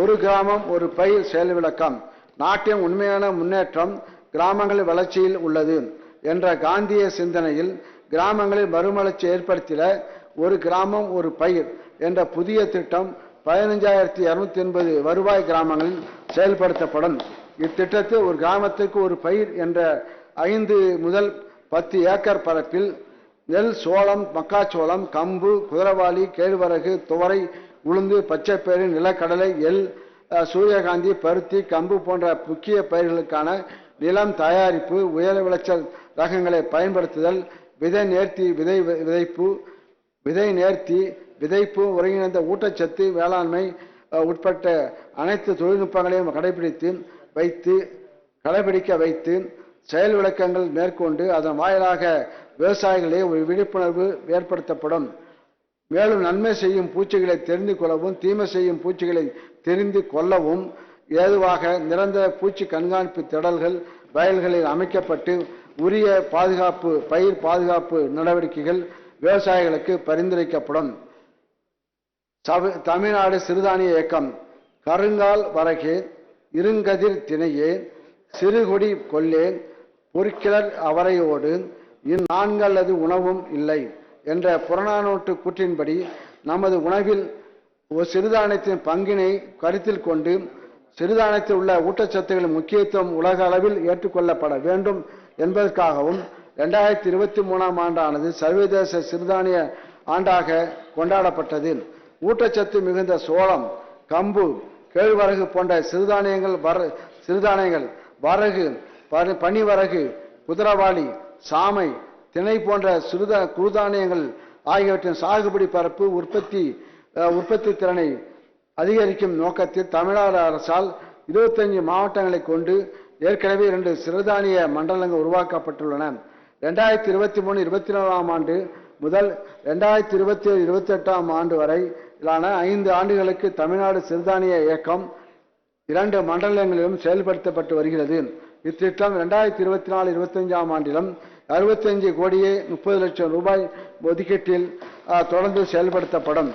ஒரு கிராமம் ஒரு பயிர் செயல் விளக்கம். நாட்டின் உண்மையான முன்னேற்றம் கிராமங்களின் வளர்ச்சியில் உள்ளது என்ற காந்திய சிந்தனையில் கிராமங்களில் மறுமலர்ச்சி ஏற்படுத்திட ஒரு கிராமம் ஒரு பயிர் என்ற புதிய திட்டம் பதினஞ்சாயிரத்தி இரநூத்தி எண்பது வருவாய் கிராமங்களில் செயல்படுத்தப்படும். இத்திட்டத்தில் ஒரு கிராமத்துக்கு ஒரு பயிர் என்ற ஐந்து முதல் பத்து ஏக்கர் பரப்பில் நெல் சோளம் மக்காச்சோளம் கம்பு குதிரவாளி கேழ்வரகு துவரை உளுந்து பச்சைப்பயிறு நிலக்கடலை எல் சூரியகாந்தி பருத்தி கம்பு போன்ற முக்கிய பயிர்களுக்கான நிலம் தயாரிப்பு உயர் விளைச்சல் ரகங்களை பயன்படுத்துதல் விதை நேர்த்தி விதை விதைப்பு விதை நேர்த்தி விதைப்பு ஒருங்கிணைந்த ஊட்டச்சத்து வேளாண்மை உட்பட்ட அனைத்து தொழில்நுட்பங்களையும் கடைபிடித்து வைத்து கடைபிடிக்க வைத்து செயல் விளக்கங்கள் மேற்கொண்டு அதன் வாயிலாக விவசாயிகளே ஒரு விழிப்புணர்வு ஏற்படுத்தப்படும். மேலும் நன்மை செய்யும் பூச்சிகளை தெரிந்து கொள்ளவும் தீமை செய்யும் பூச்சிகளை தெரிந்து கொள்ளவும் ஏதுவாக நிரந்தர பூச்சி கண்காணிப்பு திடல்கள் வயல்களில் அமைக்கப்பட்டு உரிய பாதுகாப்பு பயிர் பாதுகாப்பு நடவடிக்கைகள் விவசாயிகளுக்கு பரிந்துரைக்கப்படும். தமிழ்நாடு சிறுதானிய இயக்கம் கருங்கால் வரகே இருங்கதிர் திணையே சிறுகுடி கொல்லே பொற்கிளர் அவரையோடு இந்நான்கல்லது உணவும் இல்லை. என்ற புறநானூற்று கூற்றின்படி நமது உணவில் ஒரு சிறுதானியத்தின் பங்கினை கருத்தில் கொண்டு சிறுதானியத்தில் உள்ள ஊட்டச்சத்துகளின் முக்கியத்துவம் உலக அளவில் ஏற்றுக்கொள்ளப்பட வேண்டும் என்பதற்காகவும் இரண்டாயிரத்தி இருபத்தி மூணாம் ஆண்டானது சர்வதேச சிறுதானிய ஆண்டாக கொண்டாடப்பட்டது. ஊட்டச்சத்து மிகுந்த சோளம் கம்பு கேழ்வரகு போன்ற சிறுதானியங்கள் வர சிறுதானியங்கள் வரகு பனிவரகு குதிரவாளி சாமை திணை போன்ற சிறுதா குறுதானியங்கள் ஆகியவற்றின் சாகுபடி பரப்பு உற்பத்தி உற்பத்தி திறனை அதிகரிக்கும் நோக்கத்தில் தமிழ்நாடு அரசால் 25 மாவட்டங்களை கொண்டு ஏற்கனவே இரண்டு சிறுதானிய மண்டலங்கள் உருவாக்கப்பட்டுள்ளன. ரெண்டாயிரத்தி இருபத்தி மூணு இருபத்தி நாலாம் ஆண்டு முதல் ரெண்டாயிரத்தி இருபத்தி ஏழு இருபத்தி எட்டாம் ஆண்டு வரையிலான ஐந்து ஆண்டுகளுக்கு தமிழ்நாடு சிறுதானிய இயக்கம் இரண்டு மண்டலங்களிலும் செயல்படுத்தப்பட்டு வருகிறது. இத்திட்டம் ரெண்டாயிரத்தி இருபத்தி நாலு இருபத்தஞ்சாம் ஆண்டிலும் அறுபத்தஞ்சு கோடியே முப்பது லட்சம் ரூபாய் ஒதுக்கீட்டில் தொடர்ந்து செயல்படுத்தப்படும்.